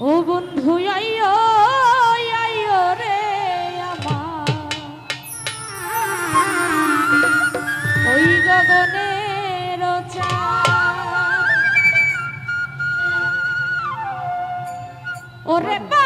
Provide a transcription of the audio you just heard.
ও বন্ধু আইয়ো আইয়ো রে আমার। ওই গগনের ওরে বা